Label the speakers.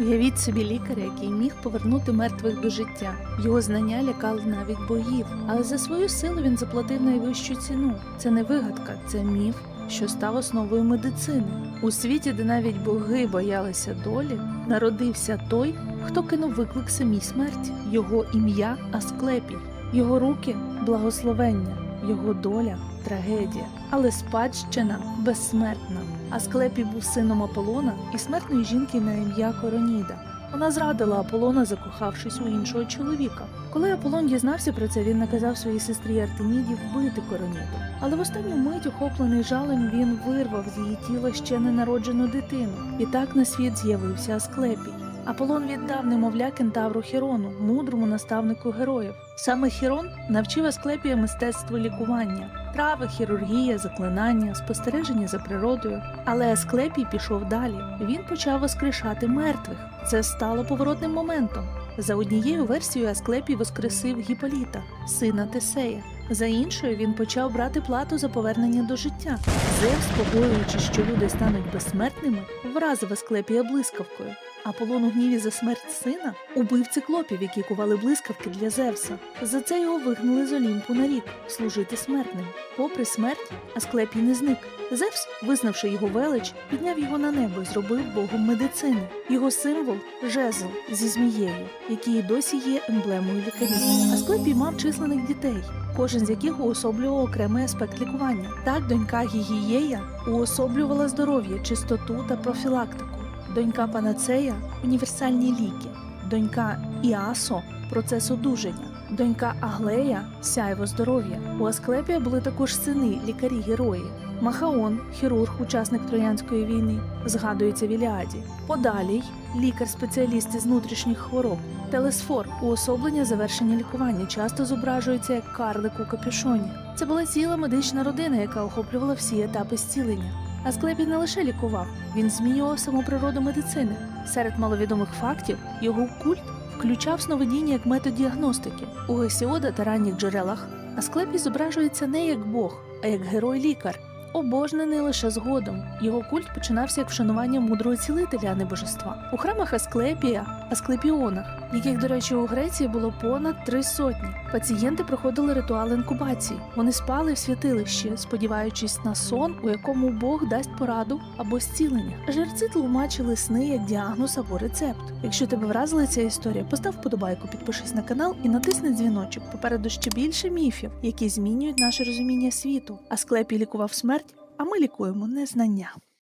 Speaker 1: Уявіть собі лікаря, який міг повернути мертвих до життя. Його знання лякали навіть богів, але за свою силу він заплатив найвищу ціну. Це не вигадка, це міф, що став основою медицини. У світі, де навіть боги боялися долі, народився той, хто кинув виклик самій смерті. Його ім'я Асклепій, його руки благословення, його доля трагедія, але спадщина безсмертна. Асклепій був сином Аполлона і смертної жінки на ім'я Короніда. Вона зрадила Аполлона, закохавшись у іншого чоловіка. Коли Аполлон дізнався про це, він наказав своїй сестрі Артеміді вбити Короніду. Але в останню мить, охоплений жалем, він вирвав з її тіла ще ненароджену дитину. І так на світ з'явився Асклепій. Аполлон віддав немовля кентавру Хірону, мудрому наставнику героїв. Саме Хірон навчив Асклепія мистецтву лікування, трави, хірургія, заклинання, спостереження за природою. Але Асклепій пішов далі. Він почав воскрешати мертвих. Це стало поворотним моментом. За однією версією Асклепій воскресив Гіполіта, сина Тесея. За іншою він почав брати плату за повернення до життя. Зевс, побоюючись, що люди стануть безсмертними, вразив Асклепія блискавкою. Аполлон у гніві за смерть сина убив циклопів, які кували блискавки для Зевса. За це його вигнали з Олімпу на рік служити смертним. Попри смерть, Асклепій не зник. Зевс, визнавши його велич, підняв його на небо і зробив богом медицини. Його символ жезл зі змією, який досі є емблемою лікарів. Асклепій мав численних дітей, кожен з яких уособлював окремий аспект лікування. Так, донька Гігієя уособлювала здоров'я, чистоту та профілактику. Донька Панацея універсальні ліки, донька Іасо процес одужання, донька Аглея сяйво здоров'я. У Асклепія були також сини, лікарі герої. Махаон, хірург, учасник Троянської війни, згадується в Іліаді. Подалій, лікар-спеціаліст із внутрішніх хвороб. Телесфор уособлення завершення лікування часто зображується як карлик у капюшоні. Це була ціла медична родина, яка охоплювала всі етапи зцілення. Асклепій не лише лікував, він змінював саму природу медицини. Серед маловідомих фактів його культ включав сновидіння як метод діагностики. У Гесіода та ранніх джерелах Асклепій зображується не як Бог, а як герой-лікар. Обожнений лише згодом. Його культ починався як вшанування мудрого цілителя, а не божества. У храмах Асклепія, Асклепіонах, яких, до речі, у Греції було понад три сотні. Пацієнти проходили ритуал інкубації. Вони спали в святилищі, сподіваючись на сон, у якому Бог дасть пораду або зцілення. Жерці тлумачили сни як діагноз або рецепт. Якщо тебе вразила ця історія, постав вподобайку, підпишись на канал і натисни дзвіночок. Попереду ще більше міфів, які змінюють наше розуміння світу. Асклепій лікував смерть, а ми лікуємо незнання.